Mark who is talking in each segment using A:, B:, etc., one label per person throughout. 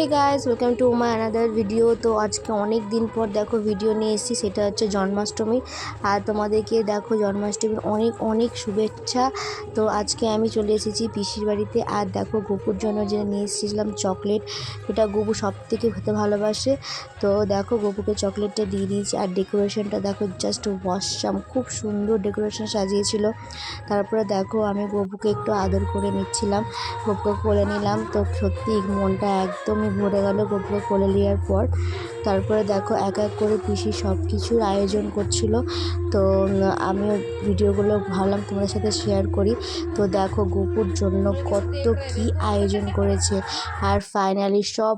A: Hey guys welcome to my another video তো আজকে অনেক দিন পর দেখো ভিডিও নিয়ে এসেছি, সেটা হচ্ছে জন্মাষ্টমী। আর তোমাদেরকে দেখো জন্মাষ্টমীর অনেক অনেক শুভেচ্ছা। তো আজকে আমি চলে এসেছি পিসির বাড়িতে। আর দেখো গোপুর জন্য যে নিয়ে এসেছিলাম চকলেট এটা গোপু সব থেকে খেতে ভালোবাসে। তো দেখো গোপুকে চকলেটটা দিয়ে দিয়েছি। আর ডেকোরেশনটা দেখো জাস্ট ওয়াশাম খুব সুন্দর ডেকোরেশন সাজিয়েছিল। তারপরে দেখো আমি গোপুকে একটু আদর করে নিচ্ছিলাম, গোপুকে করে নিলাম। তো সত্যি মনটা একদমই ভরে গেল গোপুকে কোলে নেওয়ার পর। তারপরে দেখো, এক এক করে পিসি সব কিছুর আয়োজন করছিল। তো আমি ভিডিওগুলো ভাবলাম তোমাদের সাথে শেয়ার করি। তো দেখো, গোপুর জন্য কত কি আয়োজন করেছে। আর ফাইনালি সব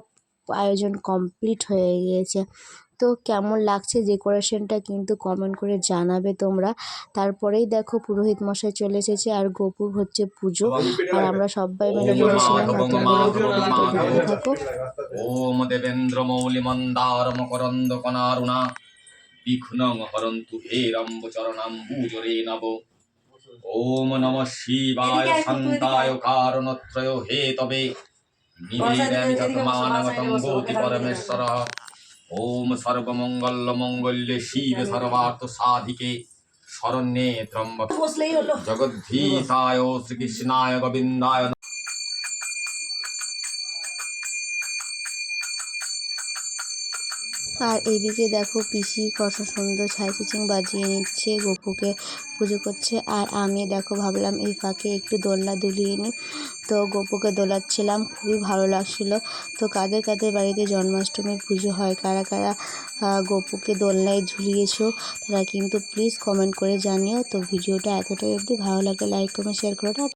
A: আয়োজন কমপ্লিট হয়ে গিয়েছে। তো কেমন লাগছে ডেকোরেশনটা কিন্তু কমেন্ট করে জানাবে তোমরা। তারপরেই দেখো পুরোহিত মশাই চলে এসেছে আর গোপুর হচ্ছে পুজো। আর আমরা সবাই মিলে বলেছিলাম থাকো।
B: ওম দেবেন্দ্র মৌলিমন্দার মকরন্দ কনারুণা। বিঘ্নং হরন্তু হে রম্ব চরণাম্বুজরে নব ওম নম শিবায় শান্তায় কারণত্রয় হে তবে। ভূতি পরমেশ্বর। ওম সর্বমঙ্গল মঙ্গল্যে শিব সর্বার্থ সাধিকে শরণ্যে ত্রম্বক। জগদ্ধীতায় শ্রীকৃষ্ণায় গোবিন্দায়
A: আর এদিকে দেখো পিসি কত সুন্দর ছাই চিচিং বাজিয়ে নিচ্ছে, গপুকে পুজো করছে। আর আমি দেখো ভাবলাম এই ফাঁকে একটু দোলনা দুলিয়ে নিই। তো গপুকে দোলাচ্ছিলাম, খুবই ভালো লাগছিল। তো কাদের কাদের বাড়িতে জন্মাষ্টমীর পুজো হয়, কারা কারা গপুকে দোলনায় ঝুলিয়েছো, তারা কিন্তু প্লিজ কমেন্ট করে জানিও। তো ভিডিওটা এতটাই অবধি, ভালো লাগে লাইক কমেন্ট শেয়ার করে।